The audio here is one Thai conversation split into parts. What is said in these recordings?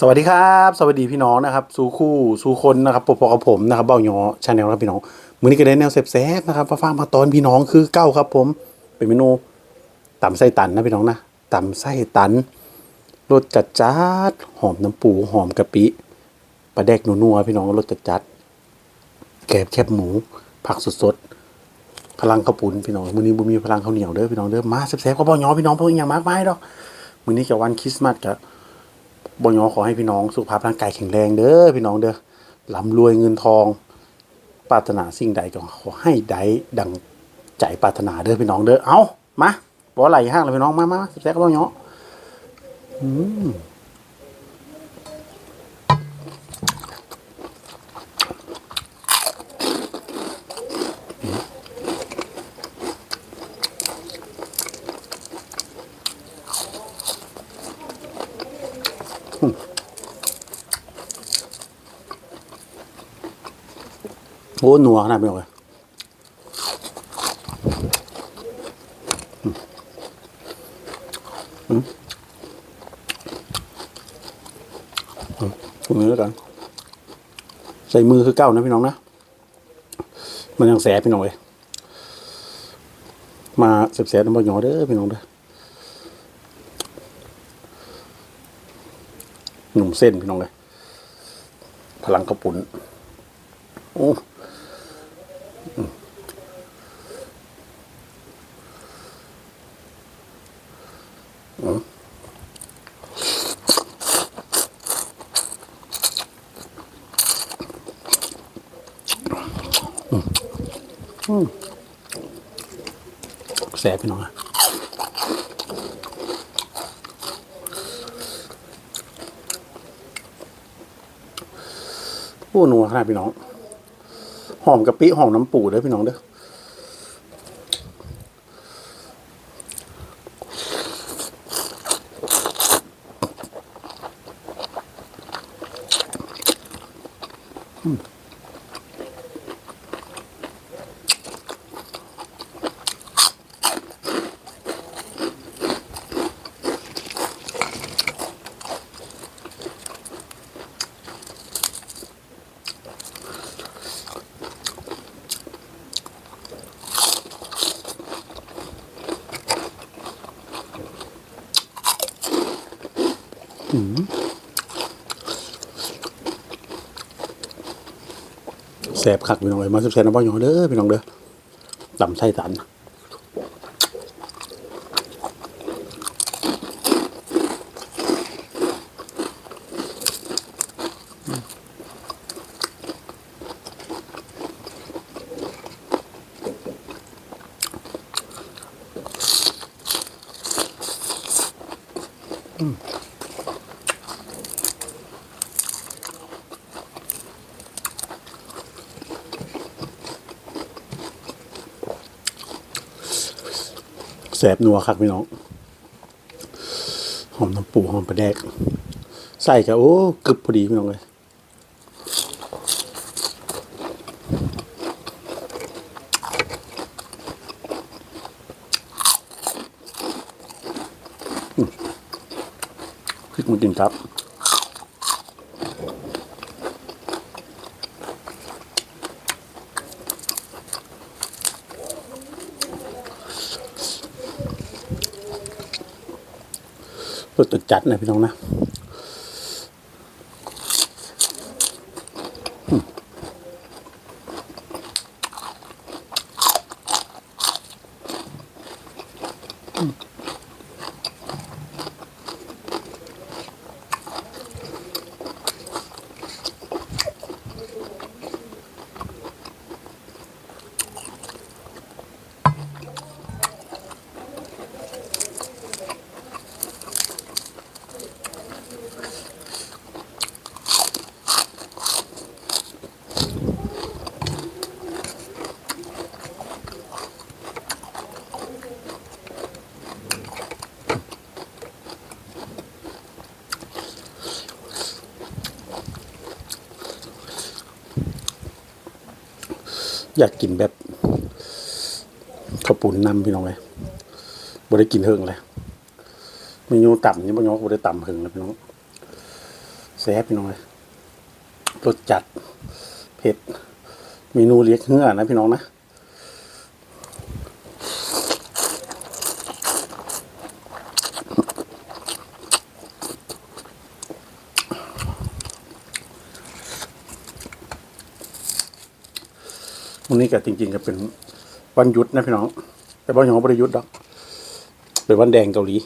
สวัสดีครับ สวัสดีพี่น้องนะครับ สู่คู่สู่คนนะครับปปกับผมนะครับเบ้าหยอชาแนลครับพี่น้องมื้อนี้ก็ได้แนวแซ่บๆนะครับมาฟังมาตอนพี่น้องคือเก้าครับผม เป็นเมนูต่ำไส้ตันนะพี่น้องนะต่ำไส้ตันรสจัดจัดหอมน้ำปูหอมกะปิปลาแดกนัวๆพี่น้องรสจัดจัดแกบแคบหมู ผักสดๆพลังข้าวปุ้นพี่น้องมื้อนี้บ่มีพลังข้าวเหนียวเด้อพี่น้องเด้อมาแซ่บๆกับเบ้าหยอพี่น้องเพิ่นอย่างมากมายดอกมื้อนี้ก็วันคริสต์มาสก็บ บอยอขอให้พี่น้องสุขภาพร่างกายแข็งแรงเด้อพี่น้องเด้อร่ำรวยเงินทองปรารถนาสิ่งใดก็ขอให้ได้ดังใจปรารถนาเด้อพี่น้องเด้อเอามาบ่ไหลห้างเลยพี่น้องมามาแซ่บก็บอยออืม อ้หนัวขนาดนี้เลยอืมอืมตรงนี้แล้วกัน ใส่มือคือเก้านะพี่น้องนะ มันยังแสบพี่น้องเลยมาแสบๆน้ำมันหยอเด้อพี่น้องเด้อหนุ่มเส้นพี่น้องเลย พลังกระปุนโอ้ แสบพี่น้องอะโอ้นัวขนาดพี่น้อง หอมกะปิหอมน้ำปูเด้อพี่น้องเด้อ แสบคักพี่น้องเลยมาแสบๆน้ำบ้าหยอเด้อพี่น้องเด้อตำไส้ตัน แสบนัวครับพี่น้องหอมน้ำปูหอมปลาแดก ใส่กับโอ้กึบพอดีพี่น้องเลยพริกมันกินครับ รสจัดนะพี่น้องนะ อยากกินแบบข้าวปุ้นนำพี่น้องเลยบ่ได้กินเฮิงเลยเมนูต่ำนี่บ่น้องบ่ได้ต่ำเฮิงเลยพี่น้องซ่บพี่น้องเลยรสจัดเผ็ดเมนูเลียกเหื่อนะพี่น้องนะ วันนี้ก็จริงๆก็เป็นวันหยุดนะพี่น้อง แต่บ้านของบริยุทธ์ดอก เป็นวันแดงเกาหลี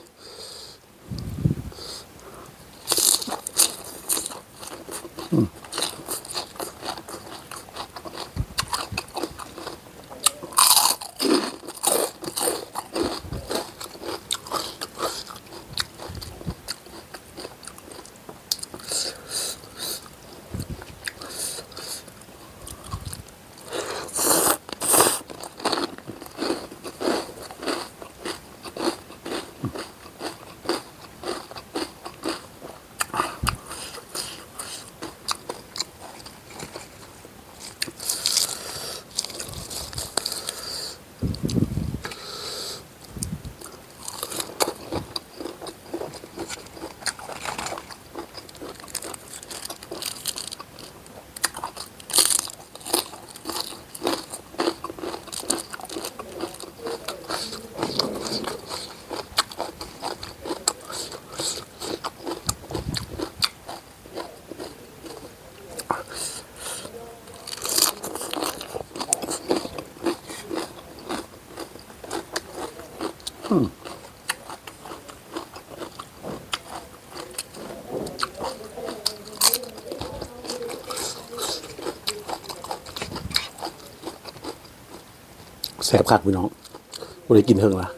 แสบคักพี่น้องบริกินเฮิงละ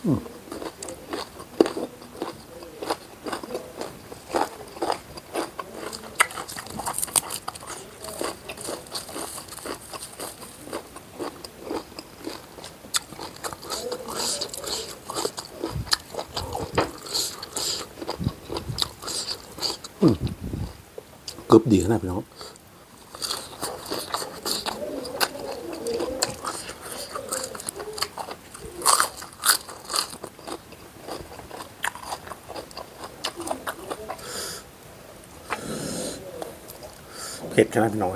กึบดีขนาดพี่น้อง เผ็ดขนาดพี่น้อง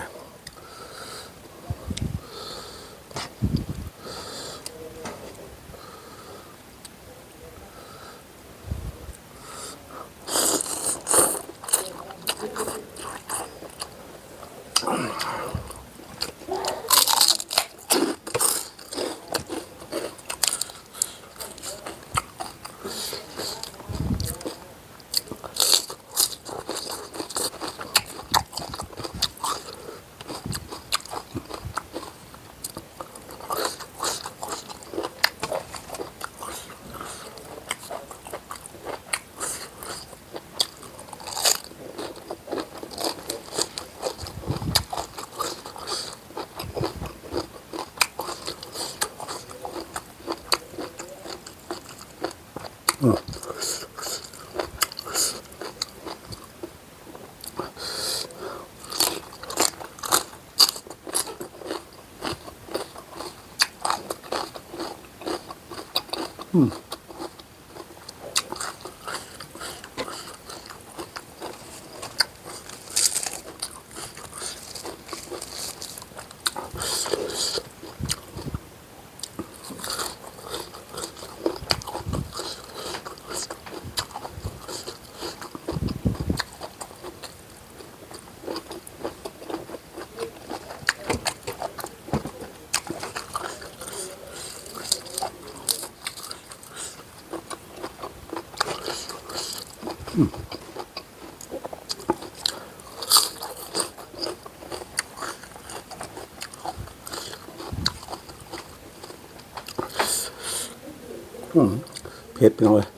อะเผ็ดพี่น้องเลย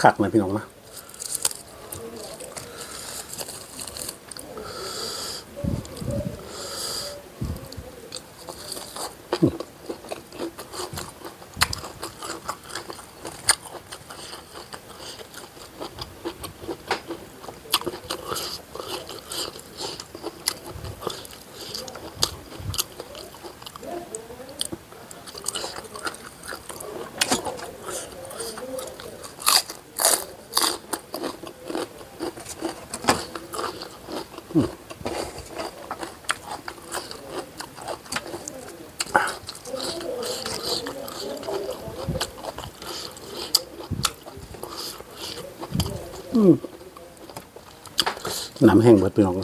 ขักนะพี่น้องนะามแห้งหมดพี่น้อง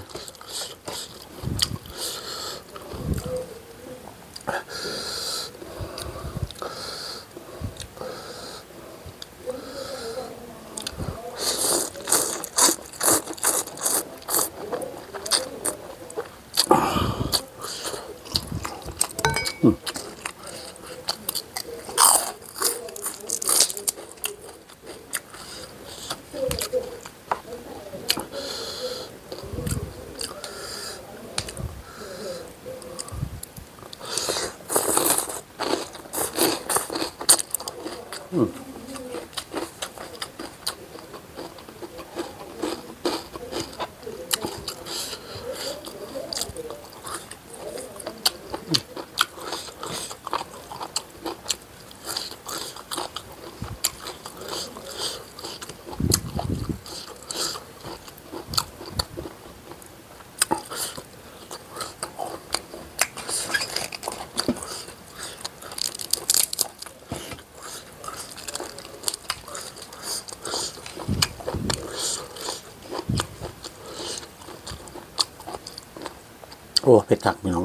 อ้เผ็ดขักพี่น้อง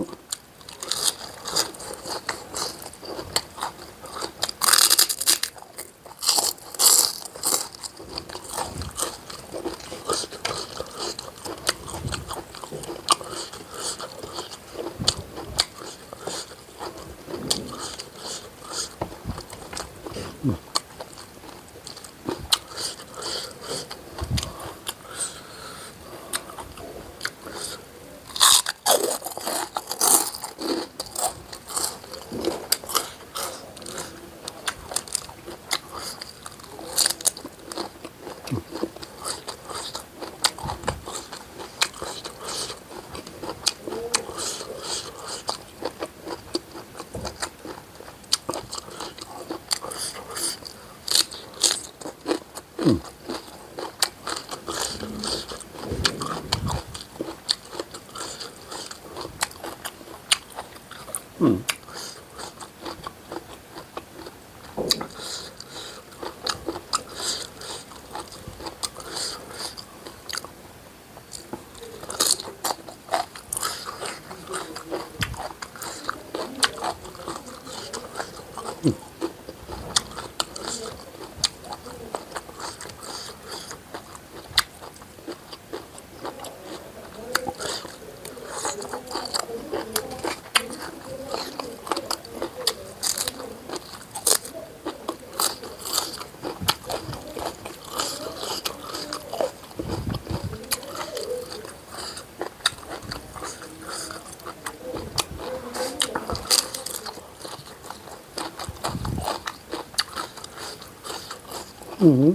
อืม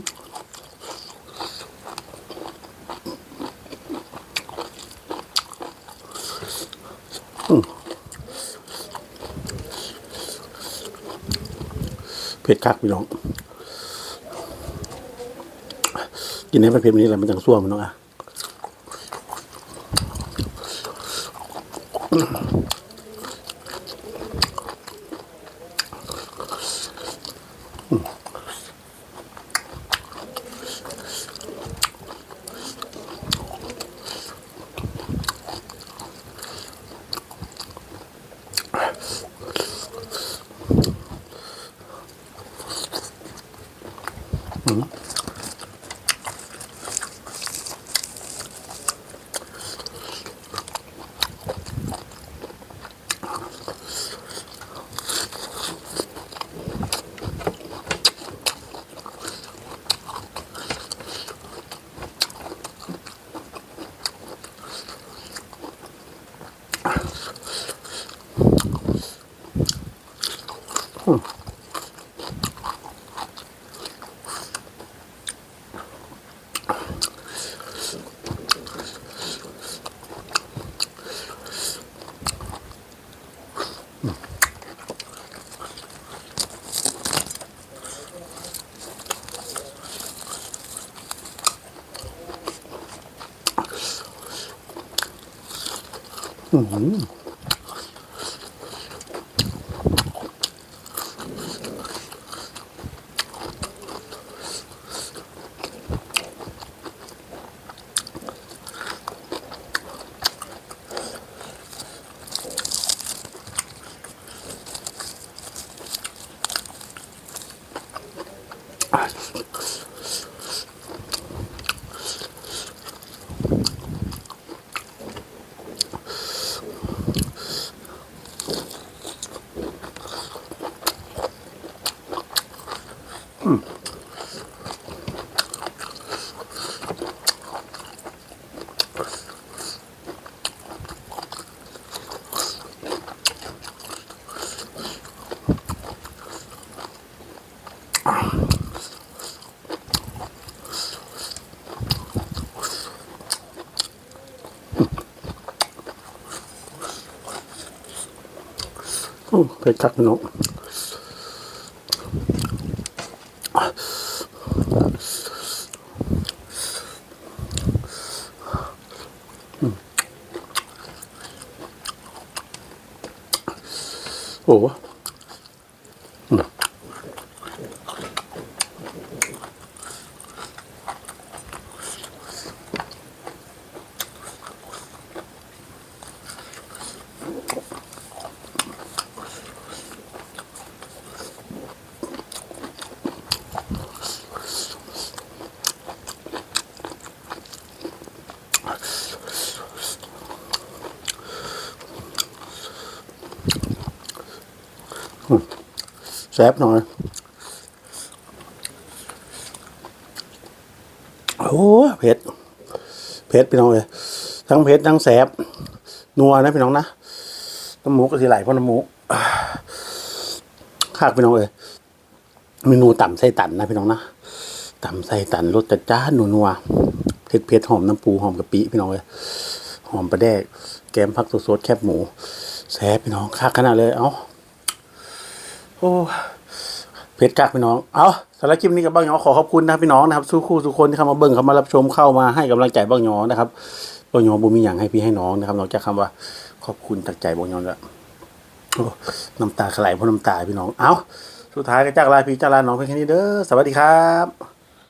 เผ็ดคักพี่น้อง กินให้มันเผ็ดนี้แหละมันจังซ่วมนเนาะอะ อืมเผ็ดคักพี่น้ ซ่บหน่อย โอ้เผ็ด เผ็ดพี่น้องเลย ทั้งเผ็ดทั้งแสบนัวนะพี่น้องนะ น้ำหมูก็สิไหลเพราะน้ำหมูคากพี่น้องเลยเมนูต่ำไส้ตันนะพี่น้องนะต่ำไส้ตันรสจัดจ้านนัวๆเผ็ดเผ็ดหอมน้ำปูหอมกะปิพี่น้องเลยหอมปลาแดกแกมผักสดๆแคบหมูแซ่บพี่น้องคักขนาดเลย เอ้า โอ้เพชรกักพี่น้อง เอาสำหรับคลิปนี้กับบ้างหยอขอขอบคุณนะพี่น้องนะครับสู้คู่ทุกคนที่เข้ามาเบิ่งเข้ามารับชมเข้ามาให้กำลังใจบ้างหยอนะครับบ้างหยอบุมีอย่างให้พี่ให้น้องนะครับนอกจากคำว่าขอบคุณจากใจบ้างหยอแล้วโอ้น้ำตาไหลเพราะน้ำตาพี่น้อง เอาสุดท้ายก็จากลาพี่จากลาน้องเพียงแค่นี้เด้อสวัสดีครับ